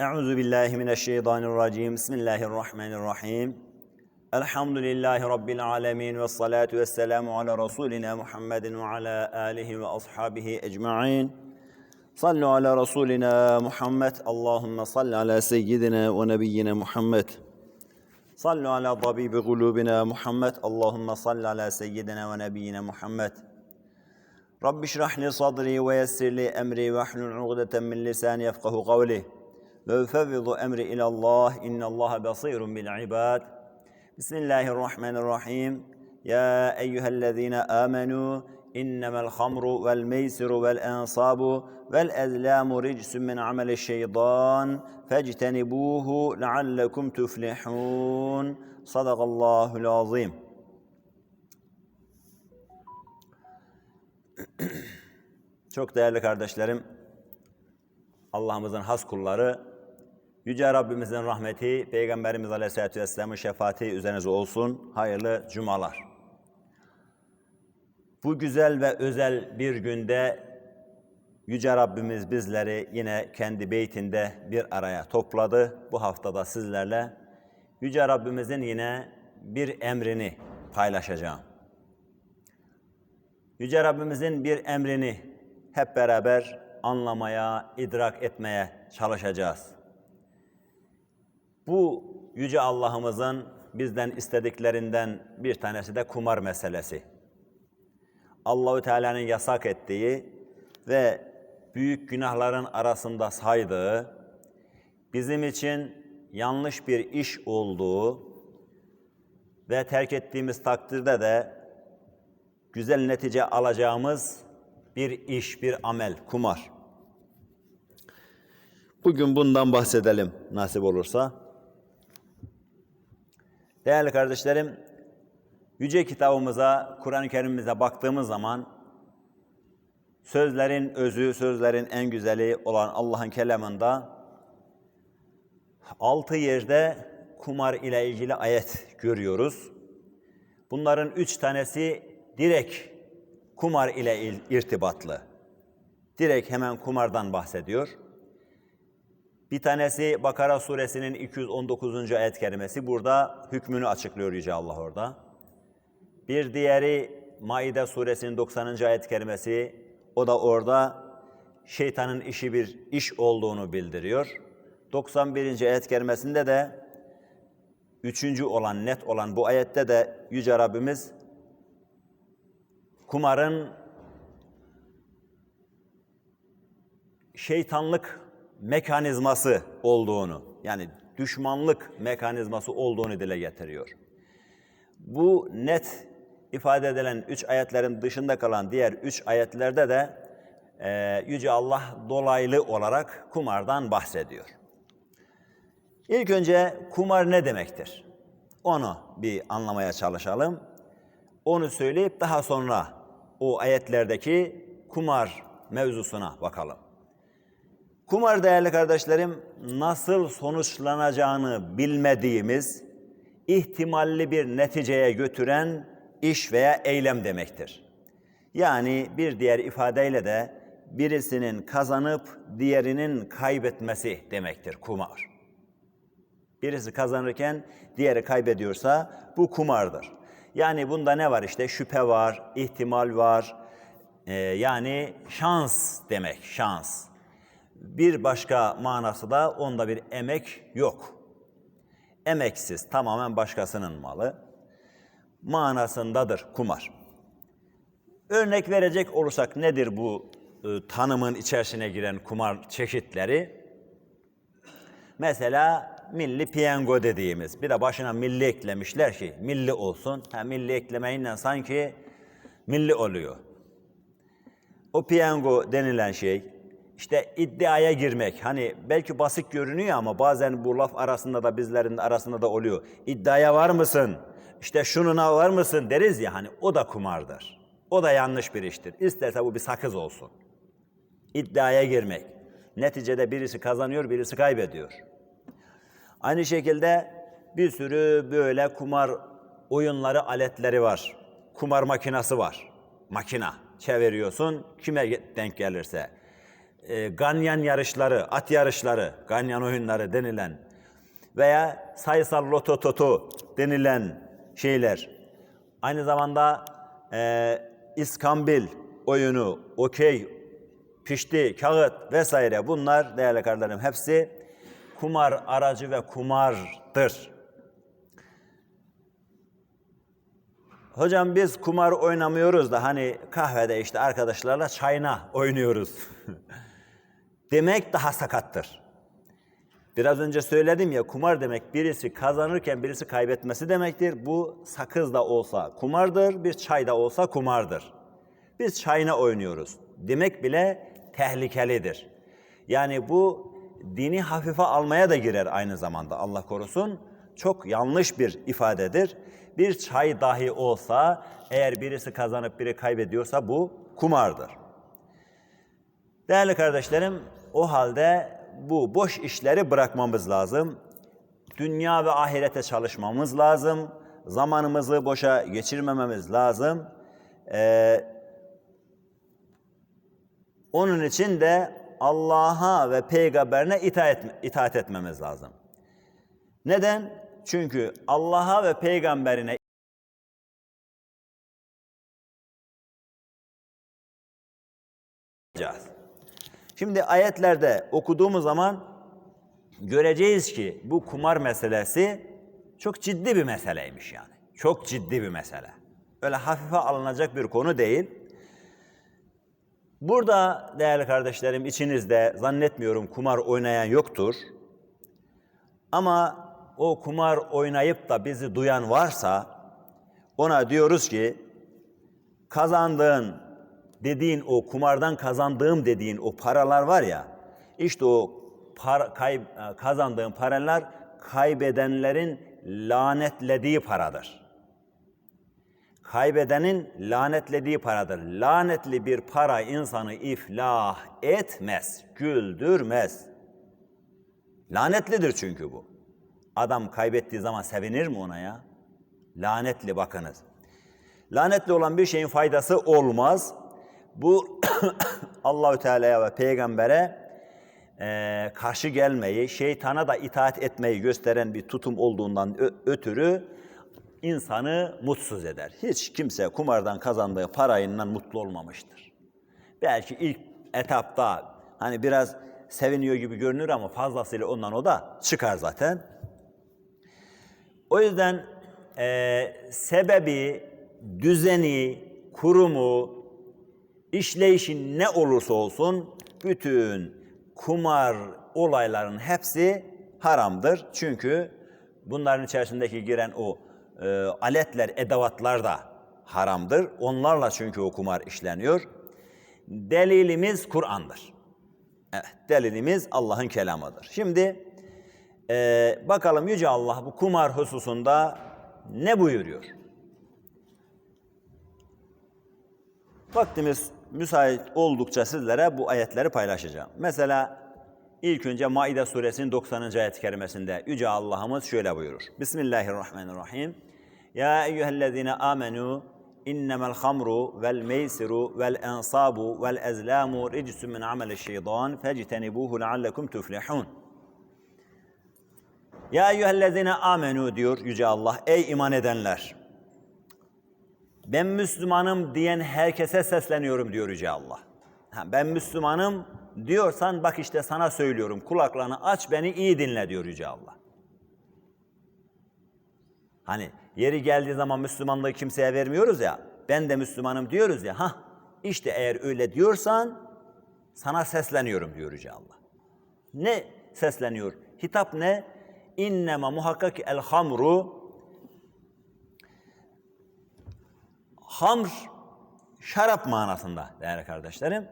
أعوذ بالله من الشيطان الرجيم. بسم الله الرحمن الرحيم. الحمد لله رب العالمين والصلاة والسلام على رسولنا محمد وعلى آله وأصحابه أجمعين. صلوا على رسولنا محمد. اللهم صل على سيدنا ونبينا محمد. صلوا على طبيب قلوبنا محمد. اللهم صل على سيدنا ونبينا محمد. رب اشرح لي صدري ويسر لي أمري واحلل عقدة من لساني يفقه قولي. Ve ufevvidu emri ilallah. İnnallaha basirun bil ibad. Bismillahirrahmanirrahim. Ya eyyühellezine amenu. Vel meysiru vel ensabu vel ezlamu ricsun min ameli şeytan. Fectenibuhu leallekum tuflihun. Sadakallahul azim. Çok değerli kardeşlerim, Allah'ımızın has kulları, Yüce Rabbimizin rahmeti, Peygamberimiz Aleyhisselatü Vesselam'ın şefaati üzerinize olsun. Hayırlı cumalar. Bu güzel ve özel bir günde Yüce Rabbimiz bizleri yine kendi beytinde bir araya topladı. Bu haftada sizlerle Yüce Rabbimizin yine bir emrini paylaşacağım. Yüce Rabbimizin bir emrini hep beraber anlamaya, idrak etmeye çalışacağız. Bu Yüce Allah'ımızın bizden istediklerinden bir tanesi de kumar meselesi. Allahü Teala'nın yasak ettiği ve büyük günahların arasında saydığı, bizim için yanlış bir iş olduğu ve terk ettiğimiz takdirde de güzel netice alacağımız bir iş, bir amel, kumar. Bugün bundan bahsedelim nasip olursa. Değerli kardeşlerim, Yüce kitabımıza, Kur'an-ı Kerim'imize baktığımız zaman sözlerin özü, sözlerin en güzeli olan Allah'ın kelamında altı yerde kumar ile ilgili ayet görüyoruz. Bunların üç tanesi direkt kumar ile irtibatlı. Direkt hemen kumardan bahsediyor. Bir tanesi Bakara suresinin 219. ayet kerimesi. Burada hükmünü açıklıyor Yüce Allah orada. Bir diğeri Maide suresinin 90. ayet kerimesi. O da orada şeytanın işi bir iş olduğunu bildiriyor. 91. ayet kerimesinde de üçüncü olan, net olan bu ayette de Yüce Rabbimiz kumarın şeytanlık mekanizması olduğunu, yani düşmanlık mekanizması olduğunu dile getiriyor. Bu net ifade edilen üç ayetlerin dışında kalan diğer üç ayetlerde de e, Yüce Allah dolaylı olarak kumardan bahsediyor. İlk önce kumar ne demektir? Onu bir anlamaya çalışalım. Onu söyleyip daha sonra o ayetlerdeki kumar mevzusuna bakalım. Kumar değerli kardeşlerim nasıl sonuçlanacağını bilmediğimiz ihtimalli bir neticeye götüren iş veya eylem demektir. Yani bir diğer ifadeyle de birisinin kazanıp diğerinin kaybetmesi demektir kumar. Birisi kazanırken diğeri kaybediyorsa bu kumardır. Yani bunda ne var işte şüphe var, ihtimal var. Ee, yani şans demek, şans. Bir başka manası da onda bir emek yok. Emeksiz, tamamen başkasının malı. Manasındadır kumar. Örnek verecek olursak nedir bu e, tanımın içerisine giren kumar çeşitleri? Mesela milli piyango dediğimiz. Bir de başına milli eklemişler ki milli olsun. Ha, milli eklemeyle sanki milli oluyor. O piyango denilen şey işte iddiaya girmek. Hani belki basit görünüyor ama bazen bu laf arasında da bizlerin arasında da oluyor. İddiaya var mısın? İşte şununa var mısın deriz ya hani o da kumardır. O da yanlış bir iştir. İsterse bu bir sakız olsun. İddiaya girmek. Neticede birisi kazanıyor, birisi kaybediyor. Aynı şekilde bir sürü böyle kumar oyunları, aletleri var. Kumar makinası var. Makina. Çeviriyorsun kime denk gelirse. E, ganyan yarışları, at yarışları, ganyan oyunları denilen veya sayısal loto toto denilen şeyler. Aynı zamanda e, İskambil oyunu, okey, pişti, kağıt vesaire bunlar değerli kardeşlerim hepsi kumar aracı ve kumardır. Hocam biz kumar oynamıyoruz da hani kahvede işte arkadaşlarla çayna oynuyoruz. Demek daha sakattır. Biraz önce söyledim ya kumar demek birisi kazanırken birisi kaybetmesi demektir. Bu sakız da olsa kumardır, bir çay da olsa kumardır. Biz çayına oynuyoruz. Demek bile tehlikelidir. Yani bu dini hafife almaya da girer aynı zamanda Allah korusun. Çok yanlış bir ifadedir. Bir çay dahi olsa eğer birisi kazanıp biri kaybediyorsa bu kumardır. Değerli kardeşlerim, o halde bu boş işleri bırakmamız lazım. Dünya ve ahirete çalışmamız lazım. Zamanımızı boşa geçirmememiz lazım. Ee, onun için de Allah'a ve peygamberine itaat, itaat etmemiz lazım. Neden? Çünkü Allah'a ve peygamberine Şimdi ayetlerde okuduğumuz zaman göreceğiz ki bu kumar meselesi çok ciddi bir meseleymiş yani. Çok ciddi bir mesele. Öyle hafife alınacak bir konu değil. Burada değerli kardeşlerim içinizde zannetmiyorum kumar oynayan yoktur. Ama o kumar oynayıp da bizi duyan varsa ona diyoruz ki kazandığın dediğin o kumardan kazandığım dediğin o paralar var ya işte o par, kay, kazandığın paralar kaybedenlerin lanetlediği paradır. Kaybedenin lanetlediği paradır. Lanetli bir para insanı iflah etmez, güldürmez. Lanetlidir çünkü bu. Adam kaybettiği zaman sevinir mi ona ya? Lanetli bakınız. Lanetli olan bir şeyin faydası olmaz. Bu Allahü Teala'ya ve peygambere e, karşı gelmeyi, şeytana da itaat etmeyi gösteren bir tutum olduğundan ötürü insanı mutsuz eder. Hiç kimse kumardan kazandığı parayla mutlu olmamıştır. Belki ilk etapta hani biraz seviniyor gibi görünür ama fazlasıyla ondan o da çıkar zaten. O yüzden e, sebebi, düzeni, kurumu, işleyişin ne olursa olsun bütün kumar olayların hepsi haramdır. Çünkü bunların içerisindeki giren o e, aletler, edevatlar da haramdır. Onlarla çünkü o kumar işleniyor. Delilimiz Kur'an'dır. Evet, delilimiz Allah'ın kelamıdır. Şimdi e, bakalım Yüce Allah bu kumar hususunda ne buyuruyor? Vaktimiz müsait oldukça sizlere bu ayetleri paylaşacağım. Mesela ilk önce Maide suresinin 90. ayet-i kerimesinde Yüce Allah'ımız şöyle buyurur. Bismillahirrahmanirrahim. Ya eyyühellezine amenu innemel hamru vel meysiru vel ensabu vel ezlamu ricsun min ameli şeytan fectenibuhu leallekum tuflihun. Ya eyyühellezine amenu diyor Yüce Allah. Ey iman edenler! Ben Müslümanım diyen herkese sesleniyorum diyor Yüce Allah. Ben Müslümanım diyorsan bak işte sana söylüyorum. Kulaklarını aç beni iyi dinle diyor Yüce Allah. Hani yeri geldiği zaman Müslümanlığı kimseye vermiyoruz ya. Ben de Müslümanım diyoruz ya. Ha işte eğer öyle diyorsan sana sesleniyorum diyor Yüce Allah. Ne sesleniyor? Hitap ne? İnnema muhakkak el hamru Hamr şarap manasında değerli kardeşlerim.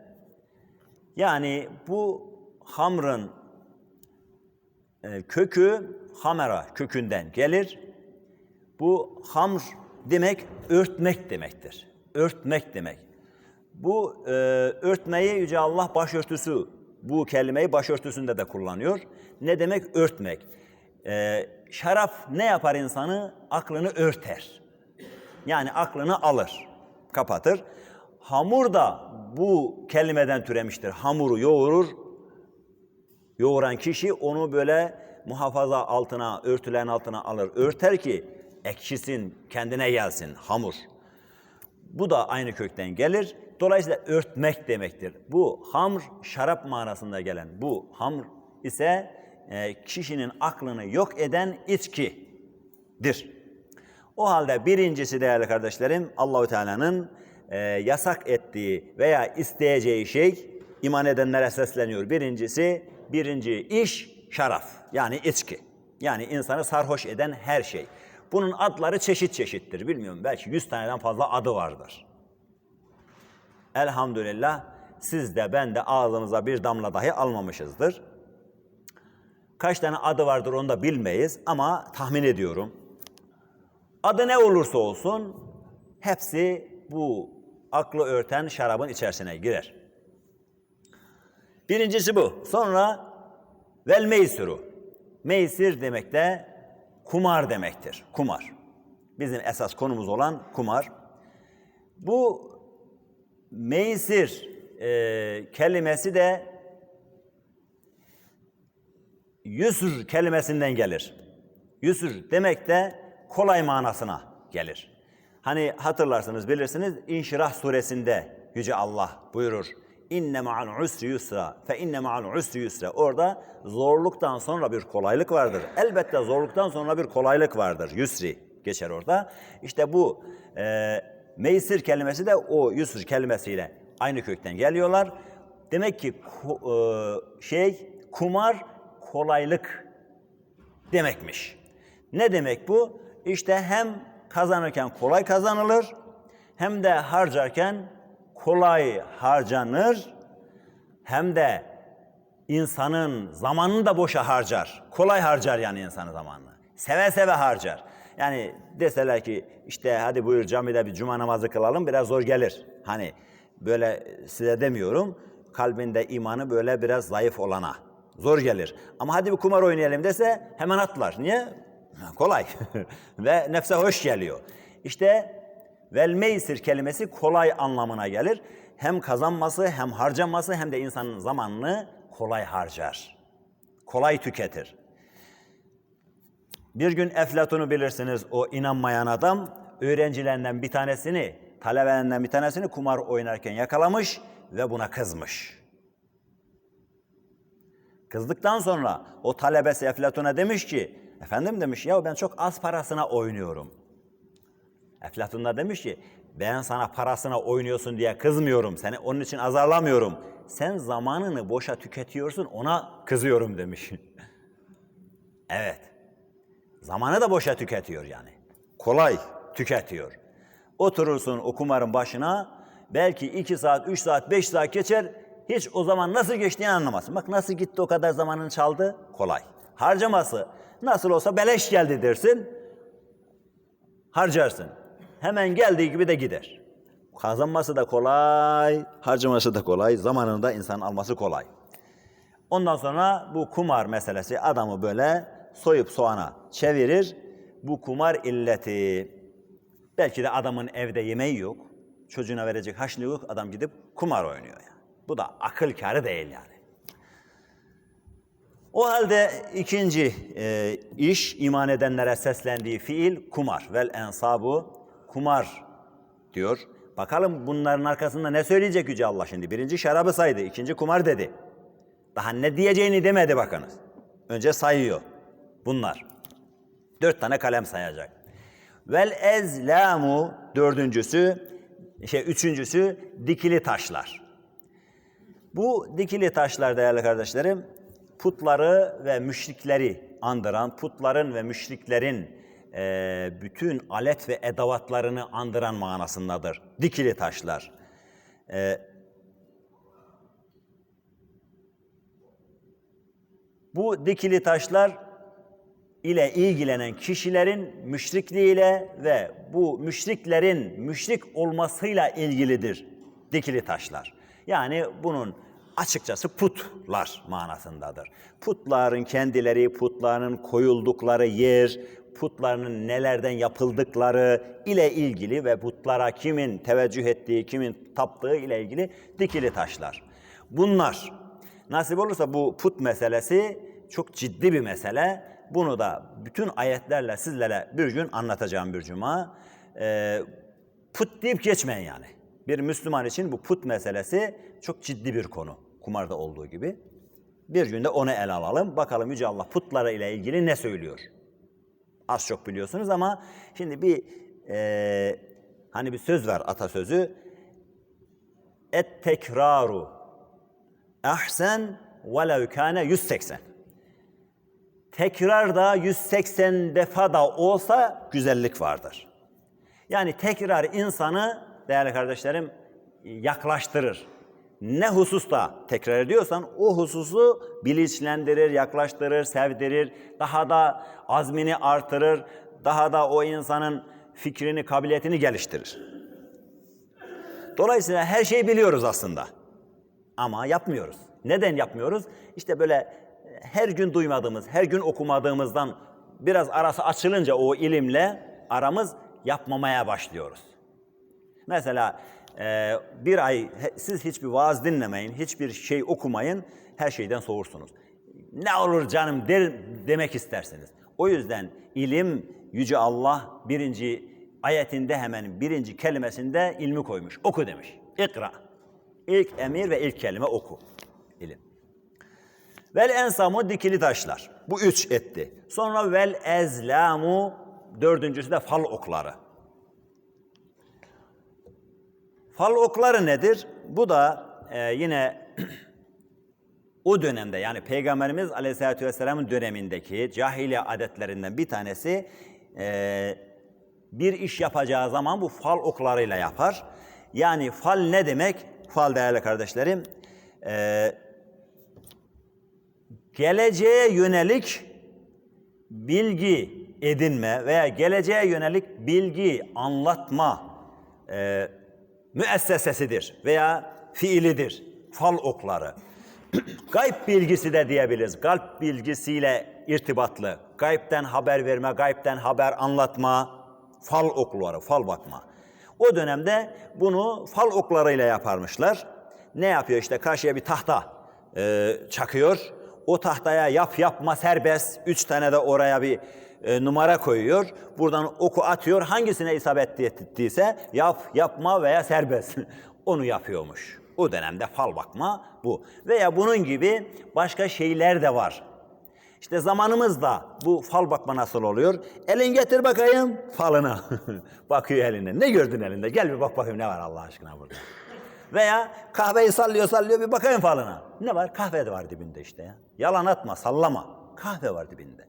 Yani bu hamrın e, kökü hamera kökünden gelir. Bu hamr demek örtmek demektir. Örtmek demek. Bu e, örtmeyi Yüce Allah başörtüsü, bu kelimeyi başörtüsünde de kullanıyor. Ne demek örtmek? E, şarap ne yapar insanı? Aklını örter. Yani aklını alır, kapatır. Hamur da bu kelimeden türemiştir. Hamuru yoğurur, yoğuran kişi onu böyle muhafaza altına, örtülerin altına alır, örter ki ekşisin, kendine gelsin hamur. Bu da aynı kökten gelir. Dolayısıyla örtmek demektir. Bu hamr şarap manasında gelen bu hamr ise e, kişinin aklını yok eden içkidir. O halde birincisi değerli kardeşlerim Allahu Teala'nın e, yasak ettiği veya isteyeceği şey iman edenlere sesleniyor. Birincisi birinci iş şaraf yani içki. Yani insanı sarhoş eden her şey. Bunun adları çeşit çeşittir. Bilmiyorum belki 100 taneden fazla adı vardır. Elhamdülillah siz de ben de ağzımıza bir damla dahi almamışızdır. Kaç tane adı vardır onu da bilmeyiz ama tahmin ediyorum. Adı ne olursa olsun hepsi bu aklı örten şarabın içerisine girer. Birincisi bu. Sonra vel meysuru. Meysir demek de kumar demektir. Kumar. Bizim esas konumuz olan kumar. Bu meysir e, kelimesi de yüsür kelimesinden gelir. Yüsür demek de kolay manasına gelir. Hani hatırlarsınız bilirsiniz İnşirah suresinde Yüce Allah buyurur. İnne ma'al usri yusra fe inne ma'al usri yusra. Orada zorluktan sonra bir kolaylık vardır. Elbette zorluktan sonra bir kolaylık vardır. Yusri geçer orada. İşte bu e, meysir kelimesi de o yusr kelimesiyle aynı kökten geliyorlar. Demek ki e, şey kumar kolaylık demekmiş. Ne demek bu? İşte hem kazanırken kolay kazanılır hem de harcarken kolay harcanır hem de insanın zamanını da boşa harcar. Kolay harcar yani insanın zamanını. Seve seve harcar. Yani deseler ki işte hadi buyur camide bir cuma namazı kılalım biraz zor gelir. Hani böyle size demiyorum kalbinde imanı böyle biraz zayıf olana zor gelir. Ama hadi bir kumar oynayalım dese hemen atlar. Niye? Kolay ve nefse hoş geliyor. İşte vel meysir kelimesi kolay anlamına gelir. Hem kazanması hem harcaması hem de insanın zamanını kolay harcar. Kolay tüketir. Bir gün Eflatun'u bilirsiniz o inanmayan adam öğrencilerinden bir tanesini, talebelerinden bir tanesini kumar oynarken yakalamış ve buna kızmış. Kızdıktan sonra o talebesi Eflatun'a demiş ki, efendim demiş ya ben çok az parasına oynuyorum. Eflatun da demiş ki ben sana parasına oynuyorsun diye kızmıyorum. Seni onun için azarlamıyorum. Sen zamanını boşa tüketiyorsun ona kızıyorum demiş. evet. Zamanı da boşa tüketiyor yani. Kolay tüketiyor. Oturursun o kumarın başına belki iki saat, üç saat, beş saat geçer. Hiç o zaman nasıl geçtiğini anlamazsın. Bak nasıl gitti o kadar zamanın çaldı? Kolay. Harcaması nasıl olsa beleş geldi dersin harcarsın. Hemen geldiği gibi de gider. Kazanması da kolay, harcaması da kolay, zamanını da insan alması kolay. Ondan sonra bu kumar meselesi adamı böyle soyup soğana çevirir. Bu kumar illeti. Belki de adamın evde yemeği yok, çocuğuna verecek haşlı yok, adam gidip kumar oynuyor yani. Bu da akıl kârı değil yani. O halde ikinci e, iş iman edenlere seslendiği fiil kumar. Vel ensabu kumar diyor. Bakalım bunların arkasında ne söyleyecek Yüce Allah şimdi? Birinci şarabı saydı, ikinci kumar dedi. Daha ne diyeceğini demedi bakınız. Önce sayıyor. Bunlar. Dört tane kalem sayacak. Vel ezlamu dördüncüsü, şey üçüncüsü dikili taşlar. Bu dikili taşlar değerli kardeşlerim, putları ve müşrikleri andıran, putların ve müşriklerin e, bütün alet ve edavatlarını andıran manasındadır. Dikili taşlar. E, bu dikili taşlar ile ilgilenen kişilerin müşrikliğiyle ve bu müşriklerin müşrik olmasıyla ilgilidir dikili taşlar. Yani bunun açıkçası putlar manasındadır. Putların kendileri, putların koyuldukları yer, putlarının nelerden yapıldıkları ile ilgili ve putlara kimin teveccüh ettiği, kimin taptığı ile ilgili dikili taşlar. Bunlar nasip olursa bu put meselesi çok ciddi bir mesele. Bunu da bütün ayetlerle sizlere bir gün anlatacağım bir cuma. Ee, put deyip geçmeyin yani. Bir Müslüman için bu put meselesi çok ciddi bir konu. Kumarda olduğu gibi. Bir günde onu ele alalım. Bakalım Yüce Allah putlara ile ilgili ne söylüyor? Az çok biliyorsunuz ama şimdi bir e, hani bir söz var atasözü. Et tekraru ahsen velev kâne 180. Tekrar da 180 defa da olsa güzellik vardır. Yani tekrar insanı değerli kardeşlerim yaklaştırır. Ne hususta tekrar ediyorsan o hususu bilinçlendirir, yaklaştırır, sevdirir, daha da azmini artırır, daha da o insanın fikrini, kabiliyetini geliştirir. Dolayısıyla her şeyi biliyoruz aslında. Ama yapmıyoruz. Neden yapmıyoruz? İşte böyle her gün duymadığımız, her gün okumadığımızdan biraz arası açılınca o ilimle aramız yapmamaya başlıyoruz. Mesela e, bir ay siz hiçbir vaaz dinlemeyin, hiçbir şey okumayın, her şeyden soğursunuz. Ne olur canım der, demek istersiniz. O yüzden ilim Yüce Allah birinci ayetinde hemen birinci kelimesinde ilmi koymuş. Oku demiş. İkra. İlk emir ve ilk kelime oku. İlim. Vel ensamu dikili taşlar. Bu üç etti. Sonra vel ezlamu dördüncüsü de fal okları. Fal okları nedir? Bu da e, yine o dönemde yani Peygamberimiz Aleyhisselatü Vesselam'ın dönemindeki cahiliye adetlerinden bir tanesi e, bir iş yapacağı zaman bu fal oklarıyla yapar. Yani fal ne demek? Fal değerli kardeşlerim, e, geleceğe yönelik bilgi edinme veya geleceğe yönelik bilgi anlatma e, müessesesidir veya fiilidir. Fal okları. Gayb bilgisi de diyebiliriz. Kalp bilgisiyle irtibatlı. Gaybden haber verme, gaybden haber anlatma, fal okları, fal bakma. O dönemde bunu fal oklarıyla yaparmışlar. Ne yapıyor işte karşıya bir tahta e, çakıyor. O tahtaya yap yapma serbest. Üç tane de oraya bir e, numara koyuyor. Buradan oku atıyor. Hangisine isabet ettiyse yap, yapma veya serbest. Onu yapıyormuş. O dönemde fal bakma bu. Veya bunun gibi başka şeyler de var. İşte zamanımızda bu fal bakma nasıl oluyor? Elin getir bakayım falına. Bakıyor eline. Ne gördün elinde? Gel bir bak bakayım ne var Allah aşkına burada. Veya kahveyi sallıyor sallıyor bir bakayım falına. Ne var? Kahve de var dibinde işte ya. Yalan atma sallama. Kahve var dibinde.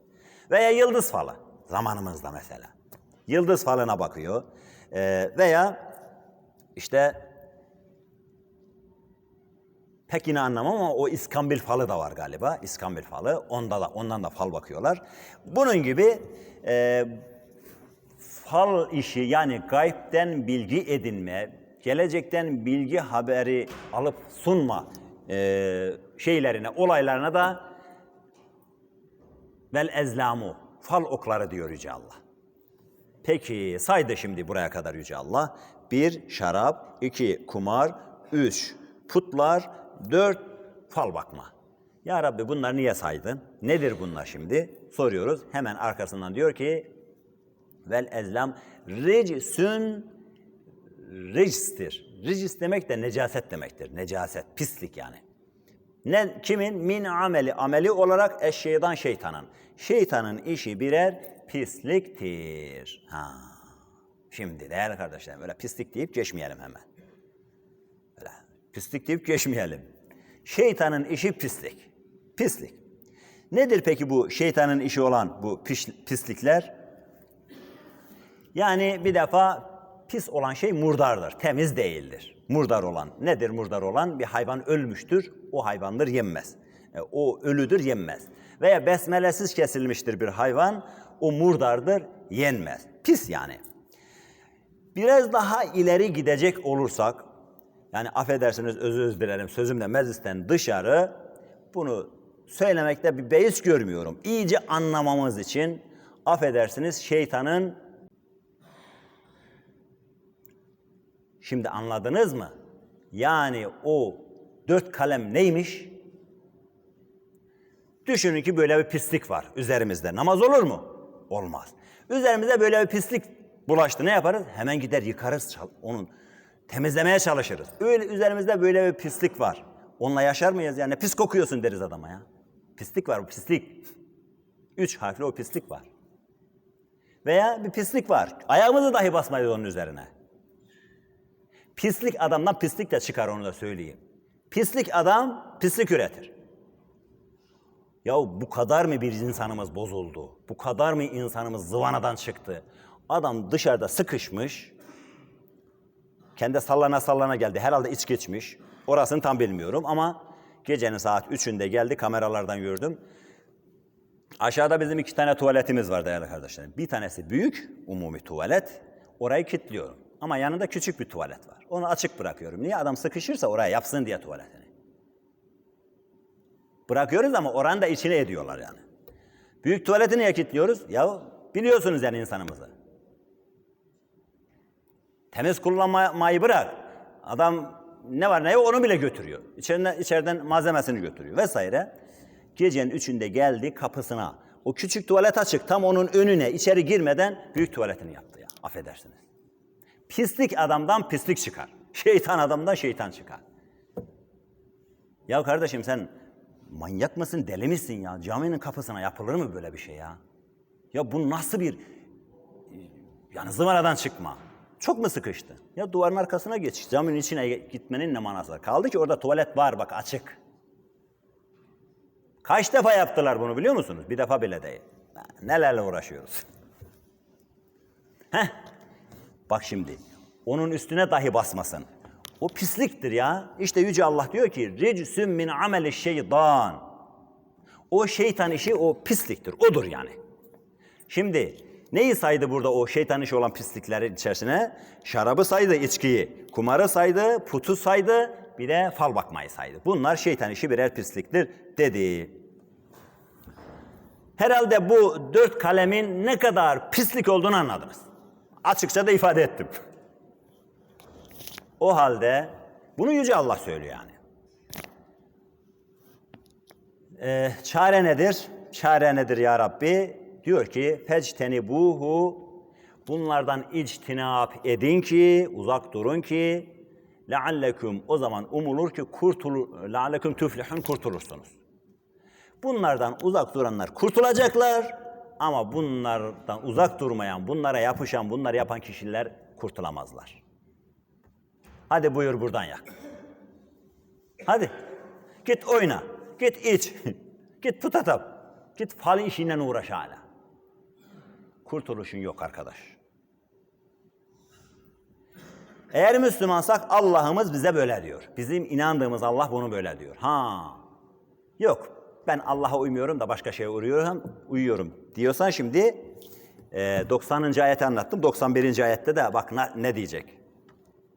Veya yıldız falı. Zamanımızda mesela. Yıldız falına bakıyor. Ee, veya işte pek yine anlamam ama o İskambil falı da var galiba. İskambil falı. Onda da ondan da fal bakıyorlar. Bunun gibi e, fal işi yani gaybden bilgi edinme, gelecekten bilgi haberi alıp sunma e, şeylerine, olaylarına da vel ezlamu, fal okları diyor Yüce Allah. Peki saydı şimdi buraya kadar Yüce Allah. Bir, şarap, iki, kumar, üç, putlar, dört, fal bakma. Ya Rabbi bunları niye saydın? Nedir bunlar şimdi? Soruyoruz. Hemen arkasından diyor ki vel ezlam ricsün ricstir. Ricis demek de necaset demektir. Necaset, pislik yani. Ne, kimin? Min ameli. Ameli olarak eşşeydan şeytanın. Şeytanın işi birer pisliktir. Ha. Şimdi değerli kardeşlerim öyle pislik deyip geçmeyelim hemen. Öyle pislik deyip geçmeyelim. Şeytanın işi pislik. Pislik. Nedir peki bu şeytanın işi olan bu pislikler? Yani bir defa pis olan şey murdardır, temiz değildir. Murdar olan nedir murdar olan? Bir hayvan ölmüştür, o hayvandır yenmez. E, o ölüdür yenmez. Veya besmelesiz kesilmiştir bir hayvan, o murdardır yenmez. Pis yani. Biraz daha ileri gidecek olursak, yani affedersiniz özür dilerim sözümle meclisten dışarı bunu söylemekte bir beis görmüyorum. İyice anlamamız için affedersiniz şeytanın Şimdi anladınız mı? Yani o dört kalem neymiş? Düşünün ki böyle bir pislik var üzerimizde. Namaz olur mu? Olmaz. Üzerimize böyle bir pislik bulaştı. Ne yaparız? Hemen gider yıkarız. Onun temizlemeye çalışırız. Öyle üzerimizde böyle bir pislik var. Onunla yaşar mıyız? Yani pis kokuyorsun deriz adama ya. Pislik var, pislik. Üç harfli o pislik var. Veya bir pislik var. Ayağımızı dahi basmayız onun üzerine. Pislik adamdan pislik de çıkar onu da söyleyeyim. Pislik adam pislik üretir. Ya bu kadar mı bir insanımız bozuldu? Bu kadar mı insanımız zıvanadan çıktı? Adam dışarıda sıkışmış. Kendi sallana sallana geldi. Herhalde iç geçmiş. Orasını tam bilmiyorum ama gecenin saat 3'ünde geldi. Kameralardan gördüm. Aşağıda bizim iki tane tuvaletimiz var değerli kardeşlerim. Bir tanesi büyük, umumi tuvalet. Orayı kilitliyorum. Ama yanında küçük bir tuvalet var. Onu açık bırakıyorum. Niye? Adam sıkışırsa oraya yapsın diye tuvaletini. Bırakıyoruz ama oranın da içine ediyorlar yani. Büyük tuvaleti niye kilitliyoruz? Ya biliyorsunuz yani insanımızı. Temiz kullanmayı bırak. Adam ne var ne yok onu bile götürüyor. İçeriden, içeriden malzemesini götürüyor vesaire. Gecenin üçünde geldi kapısına. O küçük tuvalet açık. Tam onun önüne içeri girmeden büyük tuvaletini yaptı ya. Affedersiniz. Pislik adamdan pislik çıkar. Şeytan adamdan şeytan çıkar. Ya kardeşim sen manyak mısın, deli misin ya? Caminin kapısına yapılır mı böyle bir şey ya? Ya bu nasıl bir... Yani zıvanadan çıkma. Çok mu sıkıştı? Ya duvarın arkasına geç. Caminin içine gitmenin ne manası var? Kaldı ki orada tuvalet var bak açık. Kaç defa yaptılar bunu biliyor musunuz? Bir defa bile değil. Nelerle uğraşıyoruz. Heh. Bak şimdi. Onun üstüne dahi basmasın. O pisliktir ya. İşte Yüce Allah diyor ki Ricsün min ameli şeytan. O şeytan işi o pisliktir. Odur yani. Şimdi neyi saydı burada o şeytan işi olan pisliklerin içerisine? Şarabı saydı, içkiyi. Kumarı saydı, putu saydı. Bir de fal bakmayı saydı. Bunlar şeytan işi birer pisliktir dedi. Herhalde bu dört kalemin ne kadar pislik olduğunu anladınız. Açıkça da ifade ettim. O halde bunu Yüce Allah söylüyor yani. Ee, çare nedir? Çare nedir ya Rabbi? Diyor ki fectenibuhu bunlardan içtinap edin ki uzak durun ki leallekum o zaman umulur ki kurtulur leallekum tuflihun kurtulursunuz. Bunlardan uzak duranlar kurtulacaklar ama bunlardan uzak durmayan, bunlara yapışan, bunları yapan kişiler kurtulamazlar. Hadi buyur buradan yak. Hadi. Git oyna. Git iç. Git put atap. Git fal işiyle uğraş hala. Kurtuluşun yok arkadaş. Eğer Müslümansak Allah'ımız bize böyle diyor. Bizim inandığımız Allah bunu böyle diyor. Ha. Yok. Ben Allah'a uymuyorum da başka şeye uyuyorum, uyuyorum diyorsan şimdi e, 90. ayeti anlattım. 91. ayette de bak ne, diyecek?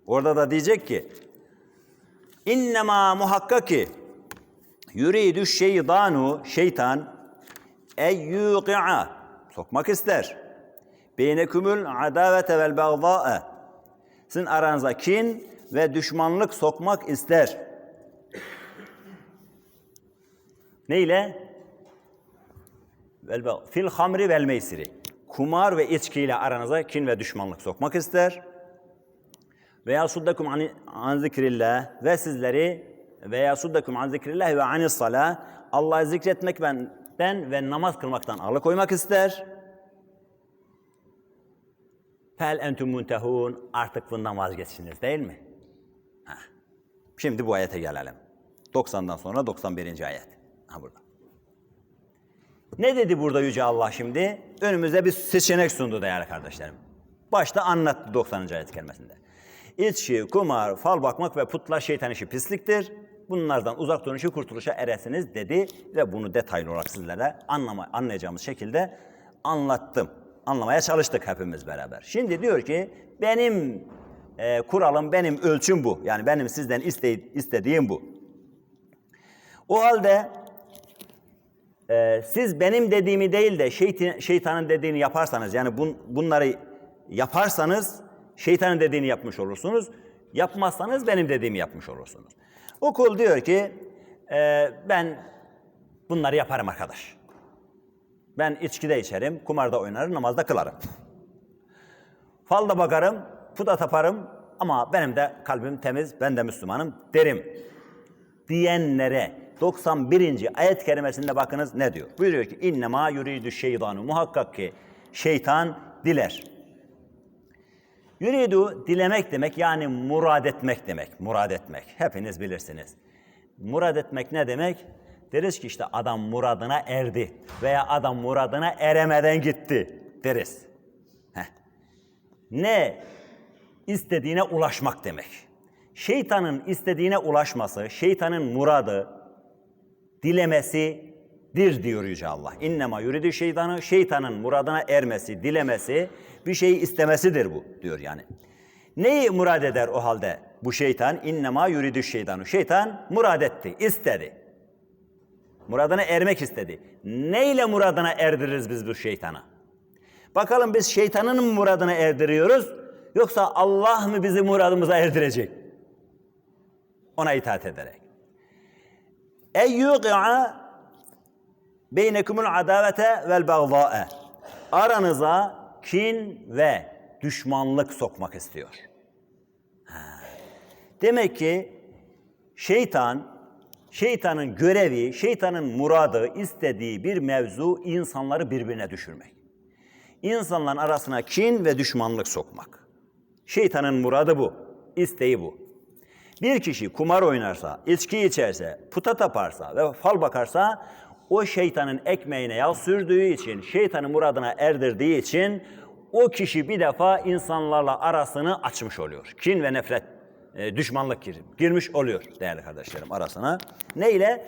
Orada da diyecek ki İnnemâ muhakkak ki yuridü şeytanu şeytan eyyûqi'a sokmak ister. Beynekumul adavete vel bagdâe sizin aranıza kin ve düşmanlık sokmak ister. Ne ile? Vel ba- Fil hamri vel meysiri. Kumar ve içkiyle aranıza kin ve düşmanlık sokmak ister. Ve yasuddakum an, zikrillah ve sizleri ve yasuddakum an zikrillah ve anis salah Allah'ı zikretmekten ve namaz kılmaktan alıkoymak ister. Fel entum muntehun artık bundan vazgeçiniz değil mi? Heh. Şimdi bu ayete gelelim. 90'dan sonra 91. ayet. Ha burada. Ne dedi burada Yüce Allah şimdi? Önümüze bir seçenek sundu değerli kardeşlerim. Başta anlattı 90. ayet kelimesinde. İçki, kumar, fal bakmak ve putla şeytan işi pisliktir. Bunlardan uzak durun ki kurtuluşa eresiniz dedi ve bunu detaylı olarak sizlere anlama, anlayacağımız şekilde anlattım. Anlamaya çalıştık hepimiz beraber. Şimdi diyor ki benim e, kuralım, benim ölçüm bu. Yani benim sizden iste, istediğim bu. O halde Ee, siz benim dediğimi değil de şeyti- şeytanın dediğini yaparsanız yani bun- bunları yaparsanız şeytanın dediğini yapmış olursunuz. Yapmazsanız benim dediğimi yapmış olursunuz. O kul diyor ki "Ee, ben bunları yaparım arkadaş. Ben içkide içerim, kumarda oynarım, namazda kılarım. Falda bakarım, puta taparım ama benim de kalbim temiz, ben de Müslümanım derim diyenlere 91. ayet kerimesinde bakınız ne diyor? Buyuruyor ki innema yuridu şeytanu muhakkak ki şeytan diler. Yuridu dilemek demek yani murad etmek demek. Murad etmek. Hepiniz bilirsiniz. Murad etmek ne demek? Deriz ki işte adam muradına erdi veya adam muradına eremeden gitti deriz. Ne istediğine ulaşmak demek. Şeytanın istediğine ulaşması, şeytanın muradı, dilemesidir diyor Yüce Allah. İnnema yuridu şeytanı, şeytanın muradına ermesi, dilemesi, bir şeyi istemesidir bu diyor yani. Neyi murad eder o halde bu şeytan? İnnema yuridu şeytanı. Şeytan murad etti, istedi. Muradına ermek istedi. Neyle muradına erdiririz biz bu şeytana? Bakalım biz şeytanın mı muradına erdiriyoruz yoksa Allah mı bizi muradımıza erdirecek? Ona itaat ederek. En yuqi'a beynekumul adavete vel bagdâ'e. Aranıza kin ve düşmanlık sokmak istiyor. Demek ki şeytan, şeytanın görevi, şeytanın muradı, istediği bir mevzu insanları birbirine düşürmek. İnsanların arasına kin ve düşmanlık sokmak. Şeytanın muradı bu, isteği bu. Bir kişi kumar oynarsa, içki içerse, puta taparsa ve fal bakarsa o şeytanın ekmeğine yağ sürdüğü için, şeytanın muradına erdirdiği için o kişi bir defa insanlarla arasını açmış oluyor. Kin ve nefret, e, düşmanlık gir- girmiş oluyor değerli kardeşlerim arasına. Neyle?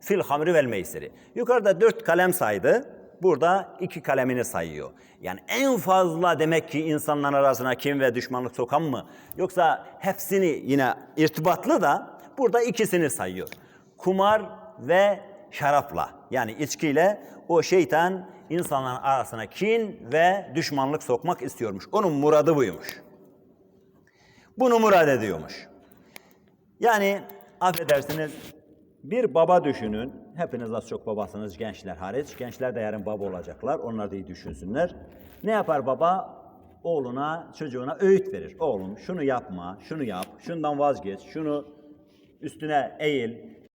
Fil hamri vel meysiri. Yukarıda dört kalem saydı. Burada iki kalemini sayıyor. Yani en fazla demek ki insanların arasına kim ve düşmanlık sokan mı? Yoksa hepsini yine irtibatlı da burada ikisini sayıyor. Kumar ve şarapla yani içkiyle o şeytan insanların arasına kin ve düşmanlık sokmak istiyormuş. Onun muradı buymuş. Bunu murad ediyormuş. Yani affedersiniz bir baba düşünün. Hepiniz az çok babasınız gençler hariç. Gençler de yarın baba olacaklar. Onlar da iyi düşünsünler. Ne yapar baba? Oğluna, çocuğuna öğüt verir. Oğlum şunu yapma, şunu yap, şundan vazgeç, şunu üstüne eğil,